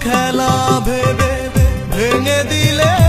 খেলা ভেবে ভেঙে দিলে